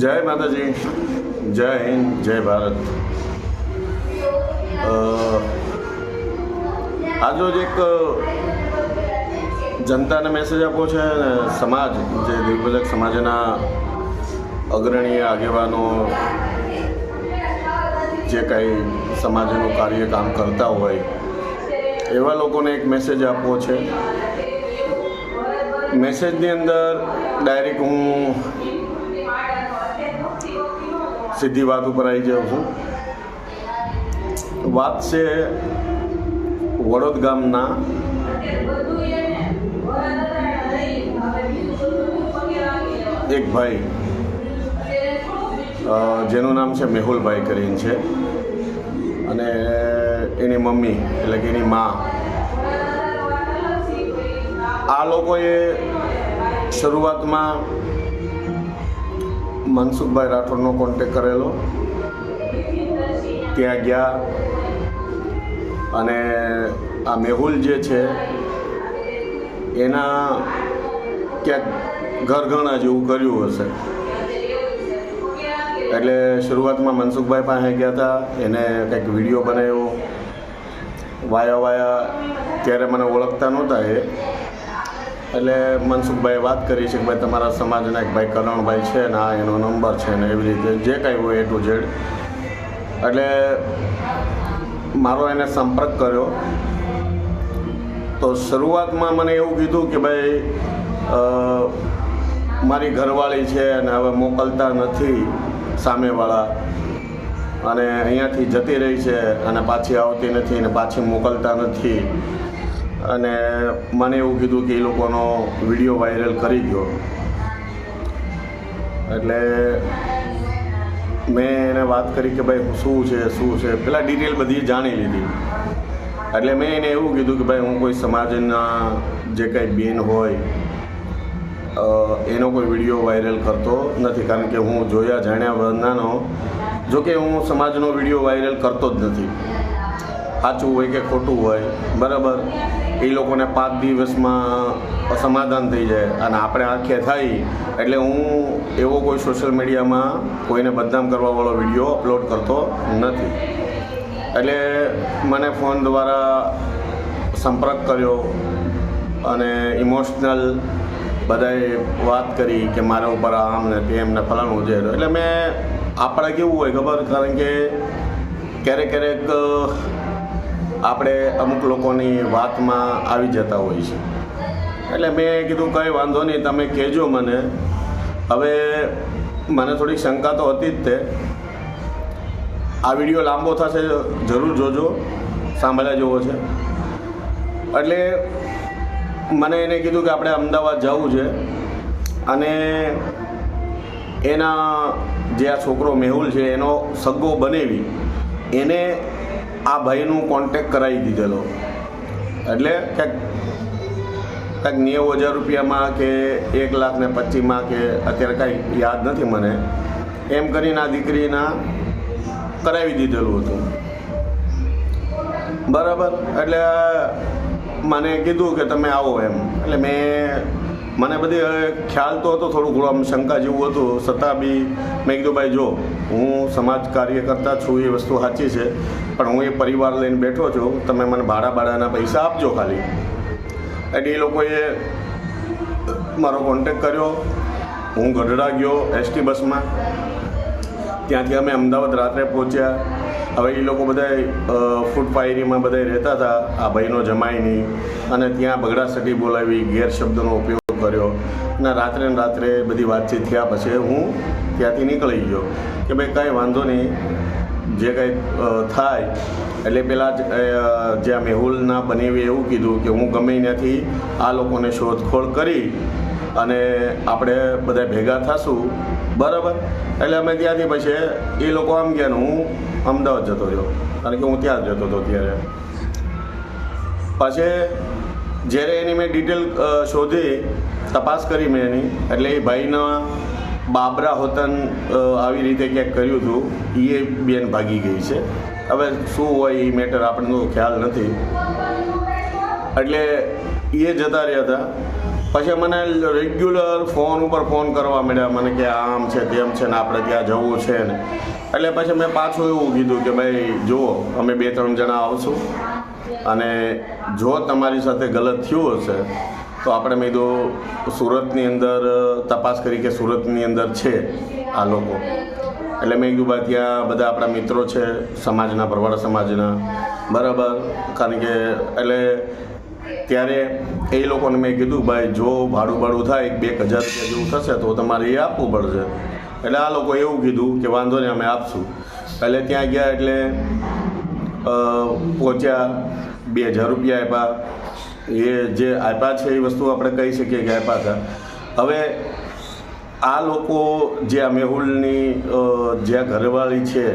જય માતાજી જય હિન્દ જય ભારત. અ, આજનો જ એક જનતાને મેસેજ આપવો છે અને સમાજ જે દિગ્બલક સમાજના અગ્રણીય આગેવાનો જે કાંઈ સમાજનું કાર્ય કામ કરતા હોય એવા લોકોને એક મેસેજ આપવો છે. મેસેજની અંદર ડાયરેક્ટ હું સીધી વાત ઉપર આવી જાઉં છું. વાત છે વડોદ ગામના એક ભાઈ. જેનું નામ છે મેહુલભાઈ કરીને છે. અને એની મમ્મી, એટલે કે એની મા. આ લોકોએ શરૂઆતમાં મનસુખભાઈ રાઠોડનો કોન્ટેક કરેલો. ત્યાં ગયા. અને આ મેહુલ જે છે, એના ક્યાંક ઘરઘણા જેવું કર્યું હશે. એટલે શરૂઆતમાં મનસુખભાઈ પાસે ગયા હતા, એને કંઈક વીડિયો બનાવ્યો. વાયા વાયા, ત્યારે મને ઓળખતા નહોતા એ. એટલે મનસુખભાઈએ વાત કરી છે કે ભાઈ તમારા સમાજના એક ભાઈ કરણભાઈ છે ને આ એનો નંબર છે ને એવી રીતે જે કાંઈ હોય એ ટુ ઝેડ એટલે મારો એને સંપર્ક કર્યો. તો શરૂઆતમાં મને એવું કીધું કે ભાઈ મારી ઘરવાળી છે અને હવે મોકલતા નથી સામેવાળા. અને અહીંયાથી જતી રહી છે અને પાછી આવતી નથી અને પાછી મોકલતા નથી. અને મને એવું કીધું કે એ લોકોનો વીડિયો વાયરલ કરી ગયો. એટલે મેં એને વાત કરી કે ભાઈ, શું છે શું છે? પેલા ડિટેલ બધી જાણી લીધી. એટલે મેં એને એવું કીધું કે ભાઈ, હું કોઈ સમાજના જે કાંઈ બેન હોય એનો કોઈ વીડિયો વાયરલ કરતો નથી. કારણ કે હું જોયા, જાણ્યા વગરનો જો કે હું સમાજનો વીડિયો વાયરલ કરતો જ નથી. સાચું હોય કે ખોટું હોય, બરાબર? એ લોકોને પાંચ દિવસમાં સમાધાન થઈ જાય અને આપણે આંખે થઈ એટલે હું એવો કોઈ સોશિયલ મીડિયામાં કોઈને બદનામ કરવાવાળો વીડિયો અપલોડ કરતો નથી. એટલે મને ફોન દ્વારા સંપર્ક કર્યો અને ઇમોશનલ બધાએ વાત કરી કે મારા ઉપર આમ ને તેમ ને ફલાણું છે એટલે મેં, આપણે કેવું હોય ખબર? કારણ કે ક્યારેક ક્યારેક આપણે અમુક લોકોની વાતમાં આવી જતા હોય છે. એટલે મેં કીધું, કંઈ વાંધો નહીં, તમે કહેજો મને. હવે મને થોડીક શંકા તો હતી જ તે. આ વીડિયો લાંબો થશે, જરૂર જોજો. સાંભળ્યા જેવો છે. એટલે મને એને કીધું કે આપણે અમદાવાદ જવું છે. અને એના જે આ છોકરો મેહુલ છે, એનો સગ્ગો બનેવી. એને આ ભાઈનું કોન્ટેક કરાવી દીધેલો. એટલે કંઈક કંઈક નેવું હજાર રૂપિયામાં કે એક લાખ ને પચીસમાં કે અત્યારે કાંઈ યાદ નથી મને. એમ કરીને આ દીકરીના કરાવી દીધેલું હતું. બરાબર? એટલે મને કીધું કે તમે આવો એમ. એટલે મેં મને બધી ખ્યાલ તો હતો થોડું ઘણું, આમ શંકા જેવું હતું. છતાં બી મેં કીધું, ભાઈ, જો, હું સમાજ કાર્યકર્તા છું, એ વસ્તુ સાચી છે, પણ હું એ પરિવાર લઈને બેઠો છું, તમે મને ભાડા ભાડાના પૈસા આપજો ખાલી. એટલે એ લોકોએ મારો કોન્ટેક કર્યો. હું ગઢડા ગયો એસટી બસમાં. ત્યાંથી અમે અમદાવાદ રાત્રે પહોંચ્યા. હવે એ લોકો બધા ફૂડ પાયરીમાં બધા રહેતા હતા. આ ભાઈનો જમાઈની અને ત્યાં બગડા સટી બોલાવી ગેરશબ્દનો ઉપયોગ કર્યો અને રાત્રે ને રાત્રે બધી વાતચીત થયા પછી હું ત્યાંથી નીકળી ગયો કે ભાઈ કાંઈ વાંધો નહીં. જે કંઈ થાય, એટલે પેલા જ જ્યાં મેહુલના બનેવી એવું કીધું કે હું ગમે ત્યાંથી આ લોકોને શોધખોળ કરી અને આપણે બધા ભેગા થશું. બરાબર? એટલે અમે ત્યાંથી પછી એ લોકો આમ ગયા હું અમદાવાદ જતો રહ્યો. કારણ કે હું ત્યાં જતો હતો ત્યારે. પછી જ્યારે એની મેં ડિટેલ શોધી, તપાસ કરી મેં એની. એટલે એ ભાઈના બાબરા હોતન આવી રીતે ક્યાંક કર્યું હતું. એ બેન ભાગી ગઈ છે. હવે શું હોય એ મેટર આપણને ખ્યાલ નથી. એટલે એ જતા રહ્યા હતા. પછી મને રેગ્યુલર ફોન ઉપર ફોન કરવા મળ્યા મને કે આમ છે, તેમ છે ને આપણે ત્યાં જવું છે ને. એટલે પછી મેં પાછું એવું કીધું કે ભાઈ જુઓ, અમે બે ત્રણ જણા આવશું. અને જો તમારી સાથે ગલત થયું હશે, તો આપણે મેં કીધું સુરતની અંદર તપાસ કરી કે સુરતની અંદર છે આ લોકો. એટલે મેં કીધું ભાઈ ત્યાં બધા આપણા મિત્રો છે, સમાજના ભરવાડ સમાજના. બરાબર. કારણ કે, એટલે ત્યારે એ લોકોને મેં કીધું ભાઈ જો ભાડું ભાડું થાય બે એક હજાર રૂપિયા જેવું થશે, તો તમારે એ આપવું પડશે. એટલે આ લોકો એવું કીધું કે વાંધો નહીં, અમે આપશું. એટલે ત્યાં ગયા એટલે પહોંચ્યા, બે હજાર રૂપિયા આપ્યા. એ જે આપ્યા છે એ વસ્તુ આપણે કહી શકીએ કે આપ્યા હતા. હવે આ લોકો જે આ મેહુલની જ્યાં ઘરવાળી છે,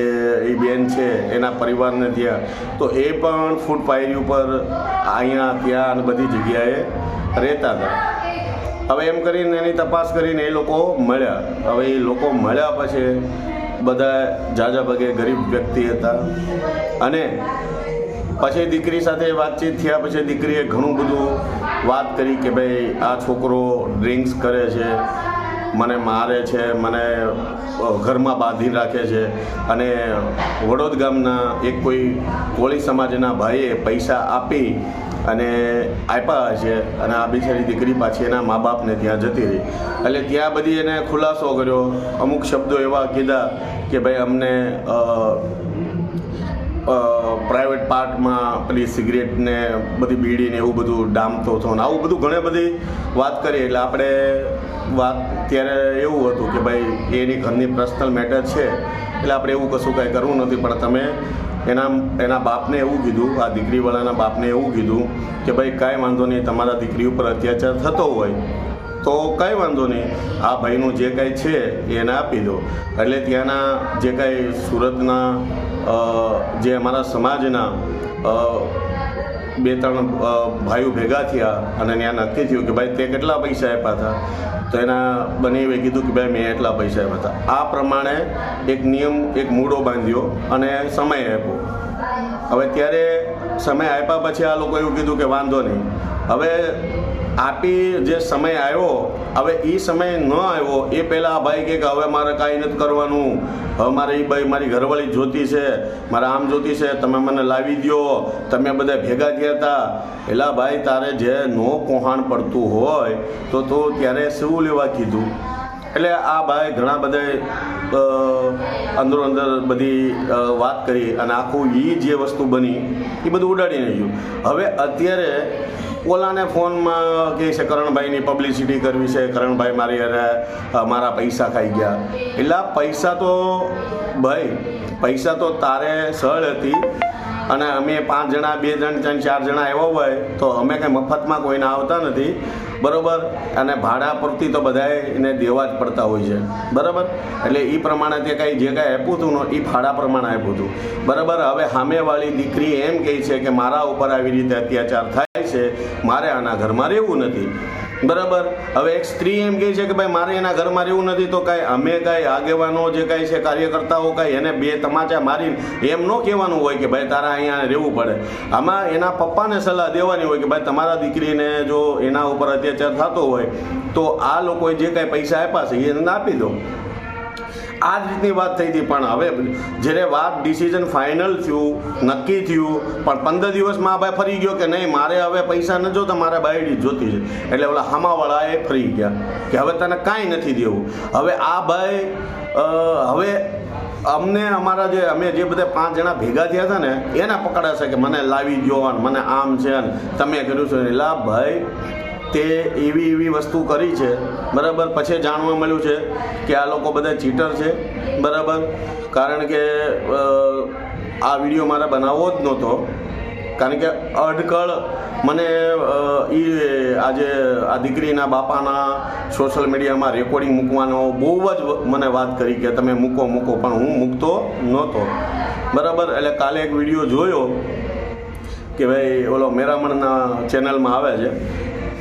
એ એ બેન છે, એના પરિવારને ત્યાં તો એ પણ ફૂડ પાયરી ઉપર અહીંયા ત્યાં અને બધી જગ્યાએ રહેતા હતા. હવે એમ કરીને એની તપાસ કરીને એ લોકો મળ્યા. હવે એ લોકો મળ્યા પછી બધા જાજા ભાગે ગરીબ વ્યક્તિ હતા. અને પછી દીકરી સાથે વાતચીત થયા પછી દીકરીએ ઘણું બધું વાત કરી કે ભાઈ, આ છોકરો ડ્રિંક્સ કરે છે, મને મારે છે, મને ઘરમાં બાંધી રાખે છે. અને વડોદ ગામના એક કોઈ કોળી સમાજના ભાઈએ પૈસા આપી અને આપ્યા છે અને આ બિચારી દીકરી પાછી એના મા બાપને ત્યાં જતી રહી. એટલે ત્યાં બધી એને ખુલાસો કર્યો. અમુક શબ્દો એવા કીધા કે ભાઈ અમને પ્રાઇવેટ પાર્ટમાં પેલી સિગરેટને બધી બીડીને એવું બધું ડામતો હતો ને આવું બધું ઘણી બધી વાત કરી. એટલે આપણે વાત, ત્યારે એવું હતું કે ભાઈ, એની ઘરની પર્સનલ મેટર છે. એટલે આપણે એવું કશું કાંઈ કરવું નથી, પણ તમે એના એના બાપને એવું કીધું, આ દીકરીવાળાના બાપને એવું કીધું કે ભાઈ કાંઈ વાંધો નહીં, તમારા દીકરી ઉપર અત્યાચાર થતો હોય, તો કાંઈ વાંધો નહીં, આ ભાઈનું જે કાંઈ છે એને આપી દો. એટલે ત્યાંના જે કાંઈ સુરતના જે અમારા સમાજના બે ત્રણ ભાઈઓ ભેગા થયા અને ત્યાં નક્કી થયું કે ભાઈ તે કેટલા પૈસા આપ્યા હતા? તો એના બનેવે કીધું કે ભાઈ મેં એટલા પૈસા આપ્યા હતા. આ પ્રમાણે એક નિયમ, એક મૂડો બાંધ્યો અને સમય આપ્યો. હવે ત્યારે સમય આપ્યા પછી આ લોકો એવું કીધું કે વાંધો નહીં. હવે આપી જે સમય આવ્યો, હવે એ સમય ન આવ્યો, એ પહેલાં ભાઈ કે હવે મારે કાંઈ નથી કરવાનું. હવે મારે એ ભાઈ મારી ઘરવાળી જોતી છે, મારે આમ જોતી છે, તમે મને લાવી દ્યો, તમે બધા ભેગા થયા હતા. એલા ભાઈ તારે જે નો કોહાણ પડતું હોય, તો તો ત્યારે શું લેવા કીધું? એટલે આ ભાઈ ઘણા બધા અંદરો અંદર બધી વાત કરી અને આખું એ જે વસ્તુ બની એ બધું ઉડાડીને ગયું હવે અત્યારે ઓલાને ફોનમાં કહે છે, કરણભાઈની પબ્લિસિટી કરવી છે, કરણભાઈ મારી અરે મારા પૈસા ખાઈ ગયા. એટલે પૈસા તો, ભાઈ, પૈસા તો તારે સળ હતી. અને અમે પાંચ જણા, બે જણ, ત્રણ, ચાર જણા આવ્યા હોય, તો અમે કંઈ મફતમાં કોઈને આવતા નથી. બરોબર? અને ભાડા પરથી તો બધાએ એને દેવા જ પડતા હોય છે. બરાબર? એટલે એ પ્રમાણે તે કાંઈ જે કાંઈ આપ્યું હતું ને એ ભાડા પ્રમાણે આપ્યું હતું. બરાબર? હવે સામેવાળી દીકરી એમ કહે છે કે મારા ઉપર આવી રીતે અત્યાચાર થાય છે. મારે આના ઘરમાં રહેવું નથી. બરાબર? હવે એક સ્ત્રી એમ કહે છે કે ભાઈ, મારે એના ઘરમાં રહેવું નથી, તો કાંઈ અમે કાંઈ આગેવાનો જે કાંઈ છે, કાર્યકર્તાઓ કાંઈ એને બે તમાચા મારીને એમ ન કહેવાનું હોય કે ભાઈ, તારા અહીંયા રહેવું પડે. આમાં એના પપ્પાને સલાહ દેવાની હોય કે ભાઈ, તમારા દીકરીને જો એના ઉપર અત્યાચાર થતો હોય, તો આ લોકોએ જે કાંઈ પૈસા આપ્યા છે એને આપી દો. આ જ રીતની વાત થઈ હતી. પણ હવે જ્યારે વાત ડિસિઝન ફાઇનલ થયું, નક્કી થયું, પણ પંદર દિવસમાં ભાઈ ફરી ગયો કે નહીં, મારે હવે પૈસા ન જોતા, મારે બાયડી જોતી છે. એટલે ઓલા એ ફરી ગયા કે હવે તને કાંઈ નથી દેવું. હવે આ ભાઈ હવે અમને અમારા જે, અમે જે બધા પાંચ જણા ભેગા થયા હતા ને, એના પકડાશે કે મને લાવી અને મને આમ છે ને તમે કર્યું છે. એટલે ભાઈ તે એવી એવી વસ્તુ કરી છે, બરાબર? પછી જાણવા મળ્યું છે કે આ લોકો બધા ચીટર છે, બરાબર? કારણ કે આ વીડિયો મારે બનાવવો જ નહોતો. કારણ કે અડકળ મને એ આજે આ દીકરીના બાપાના સોશિયલ મીડિયામાં રેકોર્ડિંગ મૂકવાનો બહુ જ મને વાત કરી કે તમે મૂકો મૂકો, પણ હું મૂકતો નહોતો. બરાબર? એટલે કાલે એક વીડિયો જોયો કે ભાઈ, ઓલો મેરામણના ચેનલમાં આવે છે.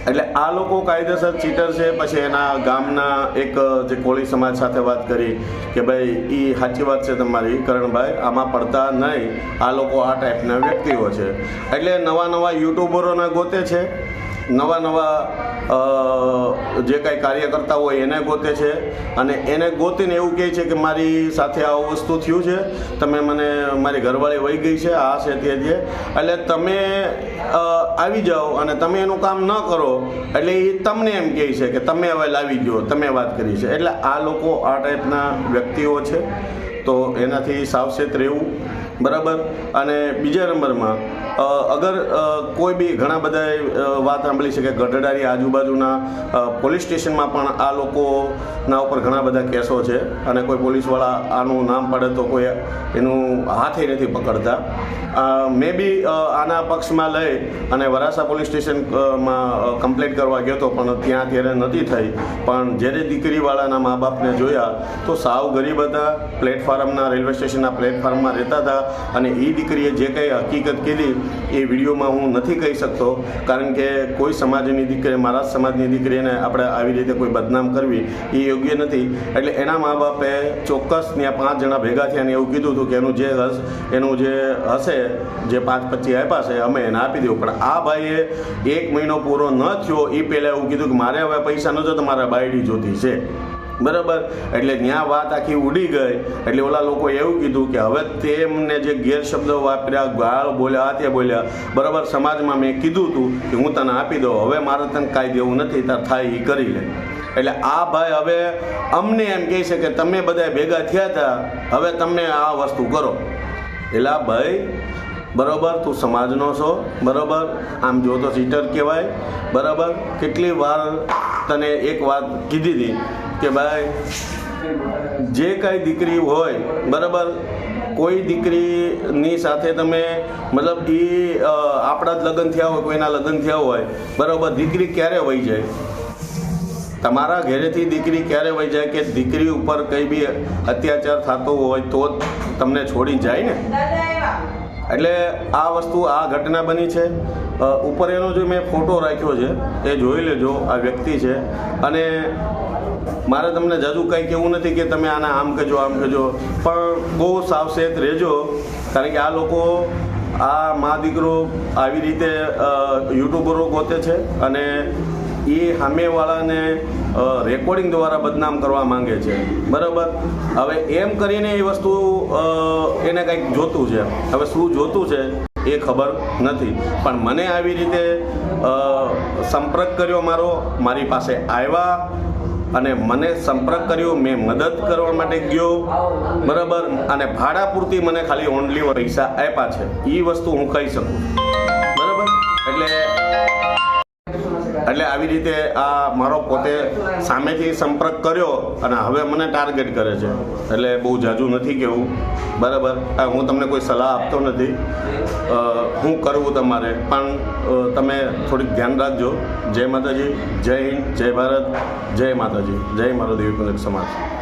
એટલે આ લોકો કાયદેસર ચીટર છે, પછી એના ગામના એક જે કોળી સમાજ સાથે વાત કરી કે ભાઈ એ સાચી વાત છે તમારી, કરણભાઈ, આમાં પડતા નહીં. આ લોકો આ ટાઈપના વ્યક્તિઓ છે. એટલે નવા નવા યુટ્યુબરોને ગોતે છે, નવા નવા જે કાંઈ કાર્યકર્તા હોય એને ગોતે છે. અને એને ગોતીને એવું કહે છે કે મારી સાથે આવું વસ્તુ થયું છે. તમે મને, મારી ઘરવાળી વહી ગઈ છે, આ છે તે એટલે તમે આવી જાઓ અને તમે એનું કામ ન કરો, એટલે એ તમને એમ કહે છે કે તમે હવે લાવી ગયો તમે વાત કરી છે. એટલે આ લોકો આ ટાઈપના વ્યક્તિઓ છે. તો એનાથી સાવચેત રહેવું. બરાબર? અને બીજા નંબરમાં અગર કોઈ બી ઘણા બધા વાત સાંભળી છે કે ગઢડાની આજુબાજુના પોલીસ સ્ટેશનમાં પણ આ લોકોના ઉપર ઘણા બધા કેસો છે અને કોઈ પોલીસવાળા આનું નામ પડે તો કોઈ એનું હાથે નથી પકડતા. મે બી આના પક્ષમાં લઈ અને વરાસા પોલીસ સ્ટેશનમાં કમ્પ્લેટ કરવા ગયો હતો પણ ત્યાં ત્યારે નથી થઈ. પણ જ્યારે દીકરીવાળાના મા બાપને જોયા તો સાવ ગરીબ હતા, પ્લેટફોર્મના, રેલવે સ્ટેશનના પ્લેટફોર્મમાં રહેતા હતા અને એ દીકરીએ જે કંઈ હકીકત કીધી એ વિડીયોમાં હું નથી કહી શકતો, કારણ કે કોઈ સમાજની દીકરી મારા સમાજની દીકરીને આપણે આવી રીતે કોઈ બદનામ કરવી એ યોગ્ય નથી. એટલે એના મા બાપે ચોક્કસ ત્યાં પાંચ જણા ભેગા થયા અને એવું કીધું હતું કે એનું જે હસ, એનું જે હશે, જે પાંચ પચીસ આપ્યા છે, અમે એને આપી દઉં પણ આ ભાઈએ એક મહિનો પૂરો ન થયો એ પહેલાં એવું કીધું કે મારે હવે પૈસા ન તો મારા બાયડી જોતી છે. બરાબર? એટલે ત્યાં વાત આખી ઉડી ગઈ. એટલે ઓલા લોકો એવું કીધું કે હવે તેમને જે ગેરશબ્દો વાપર્યા, ગાળ બોલ્યા આ તે બોલ્યા, બરાબર સમાજમાં મેં કીધું હતું કે હું તને આપી દઉં. હવે મારે તને કાંઈ દેવું નથી, તાર થાય એ કરી લે. એટલે આ ભાઈ હવે અમને એમ કહે છે કે તમે બધા ભેગા થયા હતા હવે તમે આ વસ્તુ કરો. એટલે ભાઈ, બરાબર, તું સમાજનો છો, બરાબર? આમ જો તો સીટર કહેવાય. બરાબર? કેટલી વાર તને એક વાત કીધી હતી. કે ભાઈ, જે કાંઈ દીકરી હોય, બરાબર, કોઈ દીકરીની સાથે તમે, મતલબ એ આપણા જ લગ્ન થયા હોય, કોઈના લગ્ન થયા હોય, બરાબર, દીકરી ક્યારે વહી જાય? તમારા ઘરેથી દીકરી ક્યારે વહી જાય કે દીકરી ઉપર કંઈ બી અત્યાચાર થતો હોય તો જ તમને છોડી જાય ને? એટલે આ વસ્તુ, આ ઘટના બની છે. ઉપર એનો જે મેં ફોટો રાખ્યો છે, એ જોઈ લેજો, આ વ્યક્તિ છે. અને મારે તમને જજુ કંઈ કહેવું નથી કે તમે આને આમ કહેજો આમ કહેજો. પણ બહુ સાવચેત રહેજો, કારણ કે આ લોકો, આ મા દીકરો આવી રીતે યુટ્યુબરો ગોતે છે અને એ સામેવાળાને રેકોર્ડિંગ દ્વારા બદનામ કરવા માંગે છે. બરાબર? હવે એમ કરીને એ વસ્તુ એને કંઈક જોતું છે. હવે શું જોતું છે એ ખબર નથી. પણ મને આવી રીતે સંપર્ક કર્યો મારો, મારી પાસે આવ્યા. અને મને સંપર્ક કર્યો, મેં મદદ કરવા માટે ગયો, બરાબર? અને ભાડા પૂરતી મને ખાલી ઓનલી પૈસા આપ્યા છે. એ વસ્તુ હું કહી શકું. બરાબર? એટલે એટલે આવી રીતે આ મારો પોતે સામેથી સંપર્ક કર્યો અને હવે મને ટાર્ગેટ કરે છે. એટલે બહુ જાજુ નથી કેવું. બરાબર? હું તમને કોઈ સલાહ આપતો નથી. શું કરવું તમારે, પણ તમે થોડીક ધ્યાન રાખજો. જય માતાજી, જય હિન્દ, જય ભારત, જય માતાજી, જય મારો દેવી સમાજ.